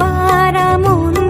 আজ সবার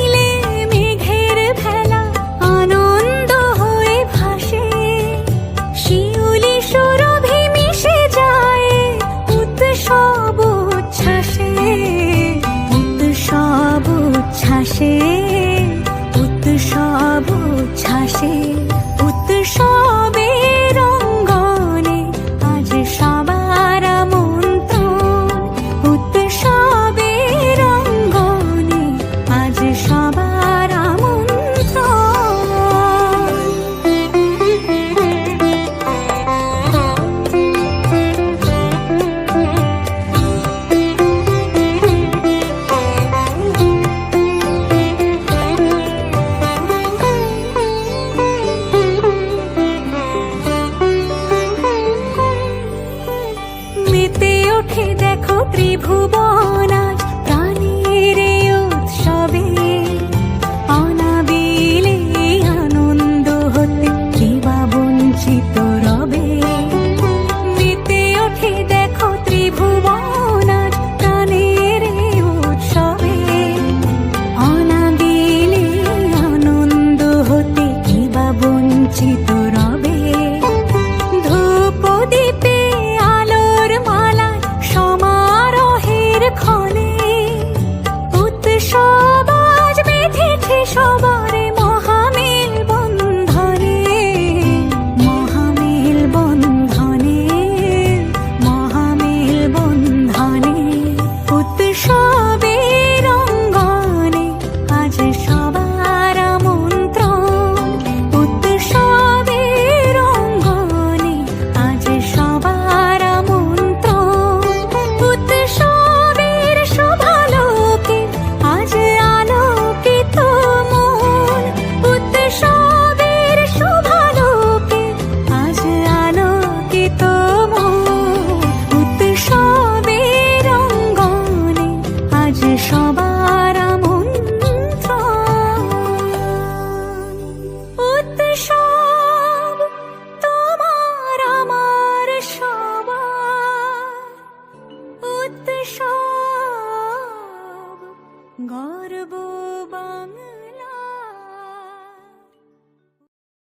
ওঠে দেখো ত্রিভুবন আজ। সবাই উৎসব গর্ব বাংলা